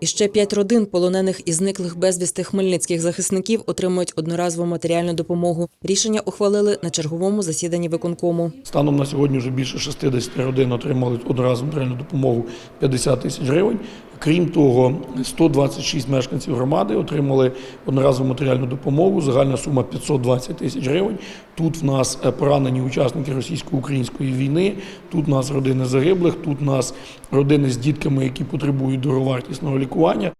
І ще п'ять родин полонених і зниклих безвісти хмельницьких захисників отримують одноразову матеріальну допомогу. Рішення ухвалили на черговому засіданні виконкому. Станом на сьогодні вже більше 60 родин отримали одразу матеріальну допомогу 50 тисяч гривень. Крім того, 126 мешканців громади отримали одноразову матеріальну допомогу. Загальна сума 520 тисяч гривень. Тут в нас е, поранені учасники російсько-української війни. Тут в нас родини загиблих. Тут в нас родини з дітками, які потребують дороговартісного лікування.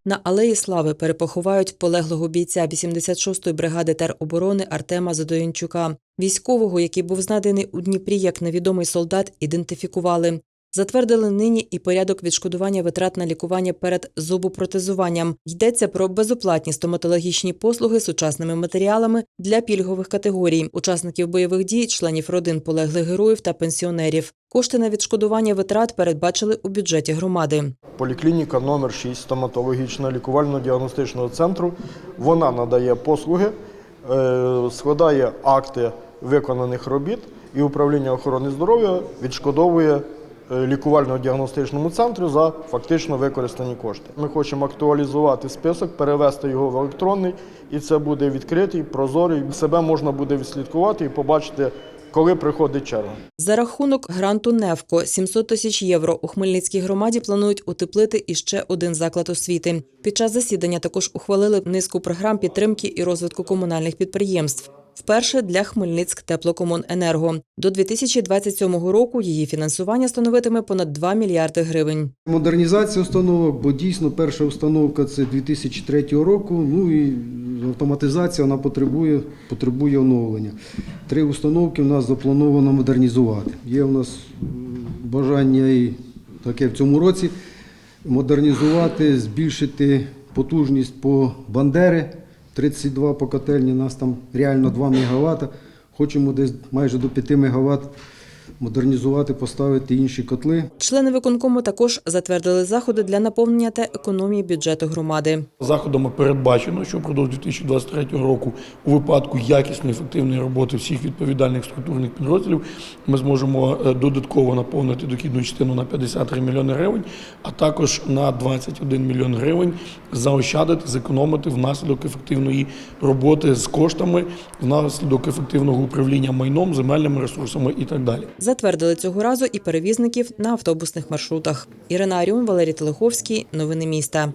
На алеї слави перепоховають полеглого бійця 86-ї бригади тероборони Артема Задоянчука. Військового, який був знайдений у Дніпрі як невідомий солдат, ідентифікували. Затвердили нині і порядок відшкодування витрат на лікування перед зубопротезуванням. Йдеться про безоплатні стоматологічні послуги сучасними матеріалами для пільгових категорій учасників бойових дій, членів родин полеглих героїв та пенсіонерів. Кошти на відшкодування витрат передбачили у бюджеті громади. Поліклініка номер 6 стоматологічного лікувально-діагностичного центру. Вона надає послуги, е, складає акти виконаних робіт і управління охорони здоров'я відшкодовує лікувально-діагностичному центру за фактично використані кошти. Ми хочемо актуалізувати список, перевести його в електронний, і це буде відкритий, прозорий. Себе можна буде відслідкувати і побачити, коли приходить черга. За рахунок гранту «Невко» 700 тисяч євро у Хмельницькій громаді планують утеплити іще один заклад освіти. Під час засідання також ухвалили низку програм підтримки і розвитку комунальних підприємств. Вперше для Хмельницьк теплокомуненерго. До 2027 року її фінансування становитиме понад 2 мільярди гривень. Модернізація установок, бо дійсно перша установка це 2003 року. Ну і автоматизація вона потребує, потребує оновлення. Три установки в нас заплановано модернізувати. Є в нас бажання і таке в цьому році модернізувати, збільшити потужність по Бандери. 32 по котельні, нас там реально 2 МВт. Хочемо десь майже до 5 МВт модернізувати, поставити інші котли. Члени виконкому також затвердили заходи для наповнення та економії бюджету громади. Заходами передбачено, що впродовж 2023 року у випадку якісної ефективної роботи всіх відповідальних структурних підрозділів ми зможемо е, додатково наповнити дохідну частину на 53 мільйони гривень, а також на 21 мільйон гривень заощадити, зекономити внаслідок ефективної роботи з коштами, внаслідок ефективного управління майном, земельними ресурсами і так далі. Затвердили цього разу і перевізників на автобусних маршрутах. Ірина Аріон, Валерій Телеховський. Новини міста.